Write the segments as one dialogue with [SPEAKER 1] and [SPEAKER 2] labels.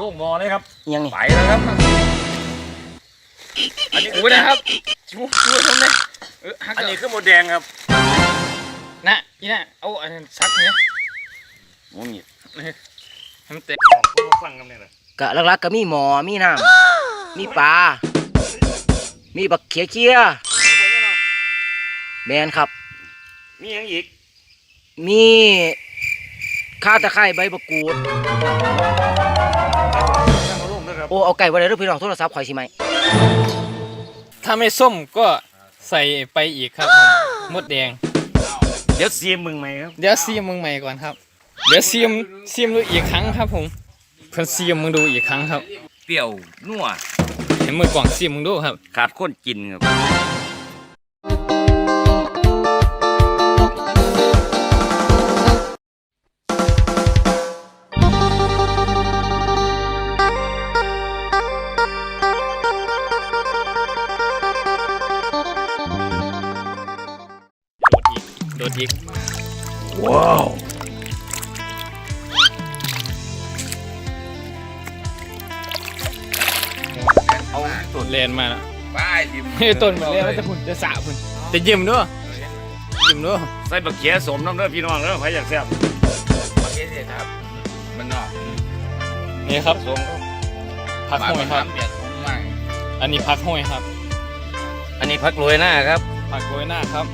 [SPEAKER 1] ลูกหมอเลยครับ
[SPEAKER 2] ยังนี่
[SPEAKER 1] ไปแล้วครับ อันนี้
[SPEAKER 3] โอ้ยนะครับช่วยช่วยผมเลยเออฮัก
[SPEAKER 1] อันนี้คือหมดแดงครับ
[SPEAKER 3] นะอีน่ะเอาอันนั้ซักเนี่ย
[SPEAKER 1] โอ้ย
[SPEAKER 3] ให้มันเตะ
[SPEAKER 1] ฟังกันเลยนะ
[SPEAKER 2] กะหลักๆก็มีหมอมีน้ำมีปลา มีบักเขียเจียแมนครับ
[SPEAKER 1] มีหยังอีก
[SPEAKER 2] มีข้าตะไคร้ใบมะกรูด โอ้เอาไก่ไว้เลยเด้อพี่น้องโทรศัพท์ข่อยสิไหม
[SPEAKER 3] ถ้าไม่ส้มก็ใส่ไปอีกครับผมมดแดง
[SPEAKER 1] เดี๋ยวซีมมึงไหมครับ
[SPEAKER 3] เดี๋ยวซีมมึงใหม่ก่อนครับ เดี๋ยวซีมซีมดูอีกครั้งครับผมเพิ่นซีมมึงดูอีกครั้งครับ
[SPEAKER 1] เปรี้ยวนัว
[SPEAKER 3] เห็นมือกล่องซีมมึงดูครับ
[SPEAKER 1] ขาดคนกินครับ
[SPEAKER 3] อีก
[SPEAKER 1] ว้าว เอาที่สุด
[SPEAKER 3] เลนมาแล้ว
[SPEAKER 1] ป้ายดิม
[SPEAKER 3] เฮ้ยต้นมันเลนแล้วจะพุ่นจะสะพุ่นจะยิ้มด้วยยิ้มด้วย
[SPEAKER 1] ใส่บักเขียสมน้ำเด้อพี่น้องเด้อใครอยากแซ่บ
[SPEAKER 4] ประเทศเศรษฐครับ มันนอก
[SPEAKER 3] นี่ครับ
[SPEAKER 1] สมครับ
[SPEAKER 3] พักห้อยครับ
[SPEAKER 4] เบียดผมมาก
[SPEAKER 3] อันนี้พักห้อยครับ
[SPEAKER 1] อันนี้ผักโรยหน้าครับ
[SPEAKER 3] ผักโรยหน้าครับ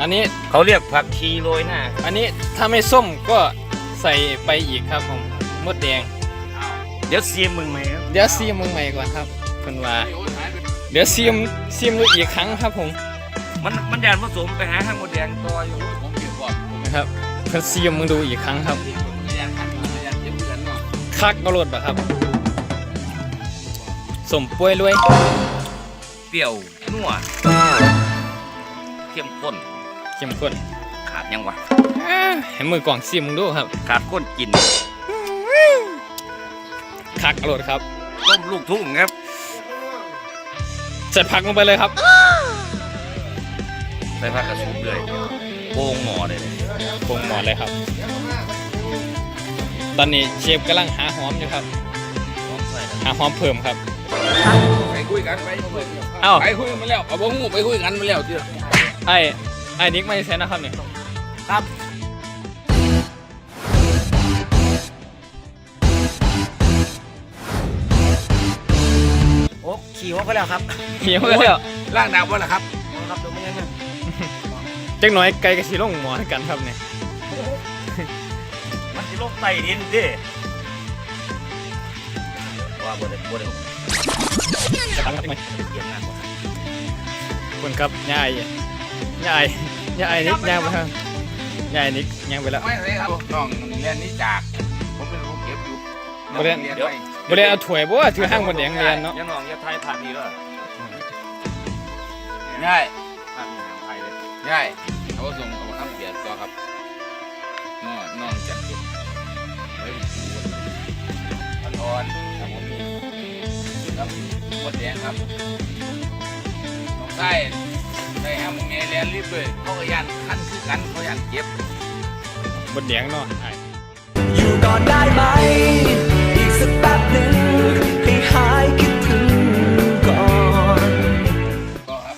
[SPEAKER 3] อันนี้
[SPEAKER 1] เขาเรียกผักชีโรยหน้า
[SPEAKER 3] อันนี้ถ้าไม่ส้มก็ใส่ไปอีกครับผมมดแดง
[SPEAKER 1] เดี๋ยวซีมมึงไหมครับ
[SPEAKER 3] เดี๋ยวซีมมึงใหม่ก่อนครับคุณว่าเดี๋ยวซีมซีมดูอีกครั้งครับผม
[SPEAKER 1] มันมันยานผสมไปหาข้างหมดแดงตัวอยู่
[SPEAKER 4] ผมเบียดบอกผม
[SPEAKER 3] นะครับเพิ่นซีมมึงดูอีกครั้งครับ
[SPEAKER 4] พยายามทำอยู่พยายามเจ็บเพื่อนเนาะ
[SPEAKER 3] คักกระโดดปะครับสมป่วยรวย
[SPEAKER 1] เปรี้ยวนัวเข้มข้น
[SPEAKER 3] เข้มข้น
[SPEAKER 1] ขาดยังวะ
[SPEAKER 3] เห็นมือกล่องซีมมึงดูครับ
[SPEAKER 1] ขาดข้นกิน
[SPEAKER 3] คักกระโดดครับ
[SPEAKER 1] ต้มลูกทุ่งครับ
[SPEAKER 3] ใส่ผักลงไปเลยครับ
[SPEAKER 1] ใส่ผักกระสุนเลยโป่งหมอเลย
[SPEAKER 3] ปรุงหมดเลยครับ ตอนนี้เชฟกำลังหาหอมอยู่ครับหาหอมเพิ่มครับ
[SPEAKER 4] ไปคุยกันไปคุยกัน
[SPEAKER 3] เอ้า
[SPEAKER 4] ไปคุยกันมาแล้วเอาบ่หูไปคุยกันมาแล้วเจ้า
[SPEAKER 3] ไอ้ ไอ้นิกไม่ใช่นะครับเนี่ย
[SPEAKER 2] โอ้ขี่หัวไปแล้วครับ
[SPEAKER 3] เหี่ยวแล้ว
[SPEAKER 4] ร่างดาวบ่ล่ะครับ
[SPEAKER 2] ครับดูไม่ยังไง
[SPEAKER 3] จังหน่อยไก่กับสีลงหมอให้กันครับเนี่ย
[SPEAKER 1] มันจะลงไต่ดินดิว่าบ่ได้บ่ได้
[SPEAKER 3] จะตั้งทำไม
[SPEAKER 1] เกี่ยงงานบ่
[SPEAKER 3] คุณครับยาย ยายยายนิกย่างไปครับยายนิกย่างไปแล้ว
[SPEAKER 4] ไม่เลยครับน้องเรียนนี่จาก ผมเป็นผู้เก็บอยู่
[SPEAKER 3] บ่เรียน
[SPEAKER 4] เรียนไว้
[SPEAKER 3] บ่ได้เอาถ้วยบ่ว่าถือห้างบนแดงเรียนเนาะ
[SPEAKER 1] ยังน้องอย่าทายผ่านนี้ด้วย
[SPEAKER 4] ง่าย
[SPEAKER 1] ผ่านนี้ทางไทยเลย
[SPEAKER 4] ง่ายเขาส่งเอามาทำเบียดต่อครับน้องน้องจัดเก็บไว้ดูอ่อนๆครับผมมีครับหมดแดงครับน้องใต้ ได้ห้ามเมเรียนรีบเลยเขาก็ยันขั้นคือกันเขายันเก็บ
[SPEAKER 3] บนแดงเนาะอ้าย
[SPEAKER 5] อยู่ก่อนได้ไหม อีกสักแป๊บหนึ่งให้หายคิดถึงก่อน
[SPEAKER 4] ก็ครับ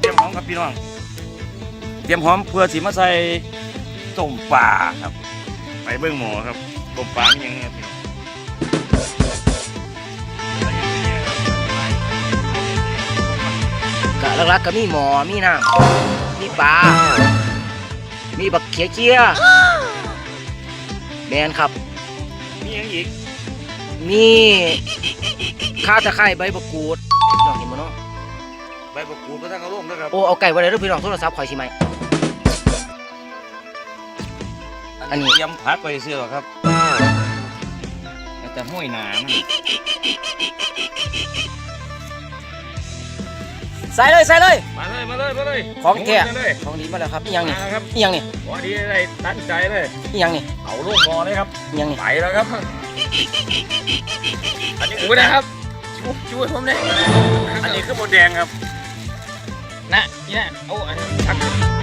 [SPEAKER 1] เตรียมหอมครับพี่น้อง เตรียมหอมเพื่อสิมาใส่ต้มปลาครับ ไปเบิ่งหมอครับต้มปลามีหยังไงครับพี่น้อง
[SPEAKER 2] ก หลักๆก็มีหมอมีน้ำมีปลา มีบักเขียเจียแมนครับ
[SPEAKER 1] มีหยังอีก
[SPEAKER 2] มีข้าตะไคร้ใบมะกรูดน้องเห็นบ่เนาะ
[SPEAKER 1] ใบบักกูดก็ทั้งเอาลงนะครับ
[SPEAKER 2] โอ้เอาไก่ไว้เลยเด้อพี่น้องโทรศัพท์ข่อยสิไหม อันนี้
[SPEAKER 1] เตรียมผักไปเสื้อหรอครับแล้วแต่ห้อยหนามัน
[SPEAKER 2] ใส่เลยใส่เลย
[SPEAKER 1] มาเลยมาเลยมาเลย
[SPEAKER 2] ของแท้
[SPEAKER 1] มาเลย
[SPEAKER 2] ของดีมาแล้วครับอีหยัง
[SPEAKER 1] มา
[SPEAKER 2] นี่
[SPEAKER 1] แล้วครับ
[SPEAKER 2] อีหยังนี่
[SPEAKER 1] พอดีอะไรตั้งใจเลย
[SPEAKER 2] อีหยังนี่
[SPEAKER 1] เอาลูกหมอเลยครับ
[SPEAKER 2] อีหยังนี่
[SPEAKER 1] ไปแล้วครับอันนี้
[SPEAKER 3] โอ้ยนะครับช่วยช่วยผมเลย
[SPEAKER 1] อันนี้คือหมดแดงครับ
[SPEAKER 3] นะนี่นะเอาอันนั้นซัก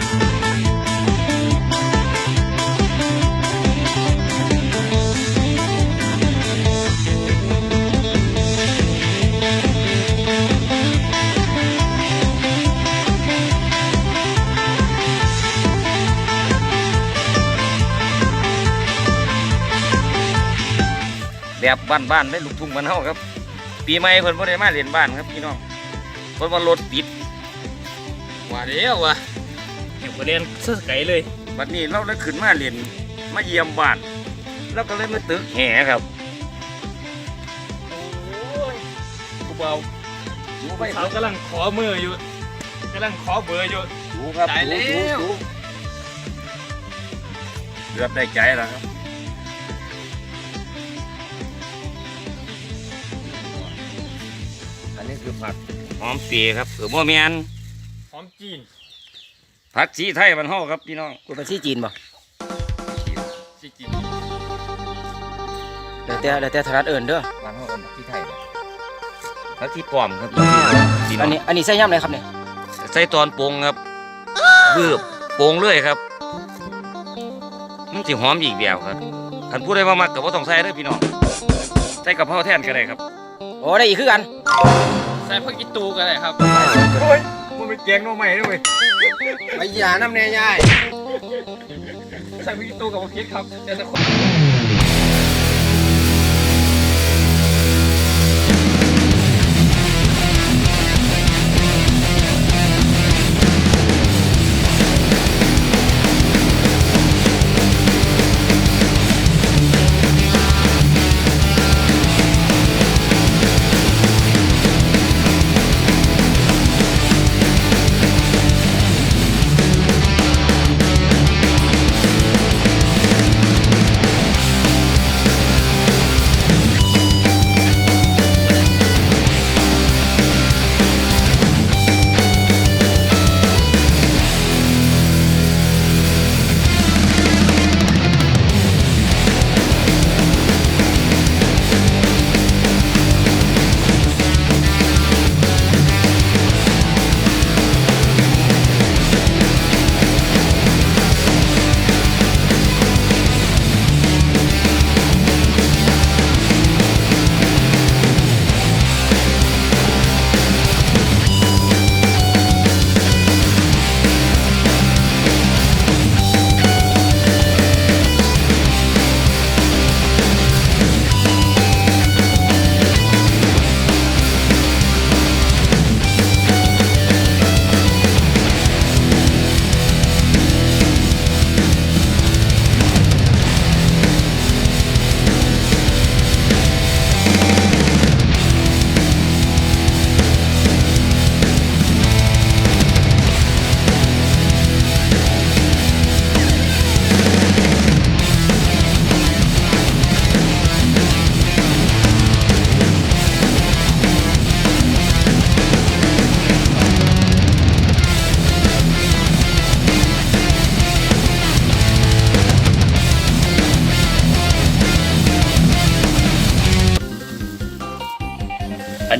[SPEAKER 1] แบบบ้านๆได้ลูกทุ่งบ้านเฮาครับ ปีใหม่เพิ่นบ่ได้มาเล่นบ้านครับพี่น้องเพิ่นว่ารถติด
[SPEAKER 3] ว่าเดียวว่ะเก็บเรียนเสื้อไก่เลย
[SPEAKER 1] บัดนี้เราได้ขึ้นมาเล่นมาเยี่ยมบ้าน แล้วก็เลยมาตึกแห่ครับ
[SPEAKER 3] กูเบา
[SPEAKER 1] ดูไปค
[SPEAKER 3] เขา
[SPEAKER 1] รับ
[SPEAKER 3] กำลังขอมืออยู่กำลังขอเบอร์อยู่
[SPEAKER 1] ดูครับ
[SPEAKER 3] ตายแล้ว
[SPEAKER 1] ดูดูดูเกือบได้ใจแล้วครับ คือผักหอมเปียครับเออโมเมน
[SPEAKER 3] หอมจีน
[SPEAKER 1] ผักชีไทยบ้านเฮาครับพี่น้อง
[SPEAKER 2] คุณไปที่จีนบ่
[SPEAKER 3] ซีจีน
[SPEAKER 2] เดี๋ยวแต่เดี๋ยวแต่ถนัดเอิญเด้อ
[SPEAKER 1] บ้านเฮาเป็นผักชีไทยครับผักชีปลอมครับพี่น้
[SPEAKER 2] อั
[SPEAKER 1] อนง
[SPEAKER 2] นี้อันนี้ใส่ย่ำอะไรครับเนี่ย
[SPEAKER 1] ใส่ตอนปรุงครับเบือบปรุงเลยครับมันสิหอมอีกแบบครับคันผู้ใดมามักก็บ่ต้องใส่เด้อพี่น้องใส่กะเพราแทนก็ได้ครับ
[SPEAKER 2] โอ้ได้อีกคือกัน
[SPEAKER 3] ใส่ผักอีตูกันเลยครับ
[SPEAKER 1] โอ้ยมันเป็นแกงโนใหม่ด้วย
[SPEAKER 2] ไปยาน้ำแน่ยาย
[SPEAKER 3] ใส่ผักอีตูกับผักเพชรครับเดี๋ยวจะ
[SPEAKER 1] อัน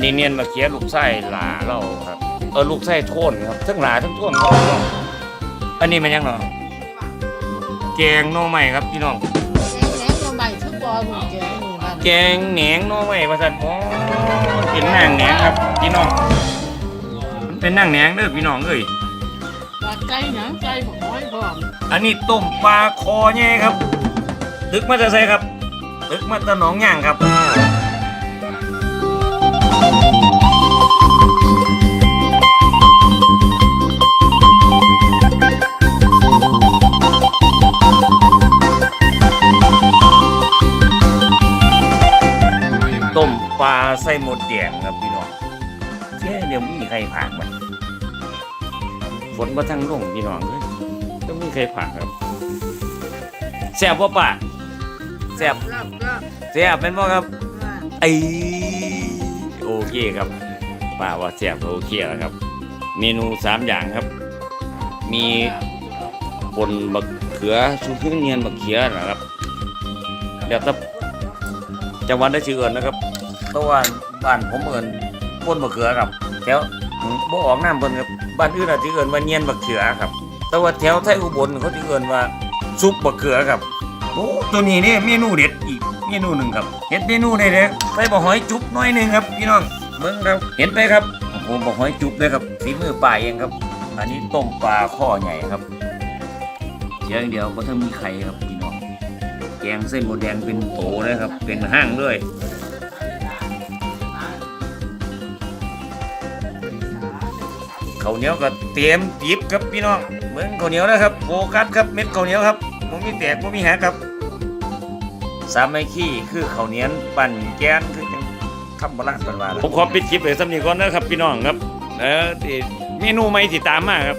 [SPEAKER 1] นี้เนียนมาเคียลูกไส้หลาเราครับ เออลูกไส้โทนครับทั้งหลาทั้งโทนครับพี่น้องอันนี้มันยังเนาะแกงโนใหม่ครับพี่น้อง
[SPEAKER 6] แหนงมาใหม่ทุกบอลหุ่นแกงนี่บ้าน
[SPEAKER 1] แกงแหนงโนใหม่ประสันอ๋อมันเป็นนางแหนงครับพี่น้องมันเป็นนางแหนงเด้อพี่น้องเอ้ย
[SPEAKER 6] ปลาไก่หนังไก่บอกน้อยพร้อม
[SPEAKER 1] อันนี้ต้มปลาคอแง่ครับ ตึกมาจะใส่ครับ ตึกมาตะหนองย่างครับ ส่หมดแดงครับพี่น้องแค่เดี๋ยวมีใครผ่านมันฝนมาทั้งลงพี่น้องเลยต้องมีใครผ่านครับแซ่บป่ป่ะแซ่บ
[SPEAKER 6] รอบรอบ
[SPEAKER 1] แซ่บเป็นบ่ครับ
[SPEAKER 6] ว่า
[SPEAKER 1] ไอโอเคครับป้าว่าแซ่บโอเคแล้วครับ เมนูสามอย่างครับ มีปนบักเขือชูเครื่องเนียนบักเขือนะครับเดี๋ยวถ้าจังหวัดได้ชื่อเอินนะครับ ตัวาบ้านผมเอินปนบักเขือครับ แถวบ่ออกน้ำเพิ่นครับบ้านอื่นอาจจะเอินว่าเนียนบักเขือครับ แต่ว่าแถวไทยอุบลเขาจะเอินว่าซุปบักเขือครับโอ้ตัวนี้นี่เมนูเด็ดอีกเมนูหนึ่งครับเห็ดเมนูได้เลยใส่บะหอยจุ๊บหน้อยหนึ่งครับพี่น้องเบิ่งครับเห็นไปครับโอ้โหบะหอยจุ๊บเลยครับฝีมือป่าเองครับ อันนี้ต้มปลาข้อใหญ่ครับเสียงเดียวก็ต้องมีไข่ครับพี่น้องแกงเส้นหมูแดงเป็นโตเลยครับ เป็นห้างด้วย ข้าวเหนียวก็เตรียมหยิบครับพี่น้องเหมือนข้าวเหนียวนะครับโฟกัสครับเม็ดข้าวเหนียวครับมันมีแตกมันมีหักครับสามัคคีคือข้าวเหนียวปั่นแกนคือจังคำโบราณเป็นว่าผมขอปิดคลิปเลยสำนีก่อนนะครับพี่น้องครับเออเมนูใหม่ติดตามมาครับ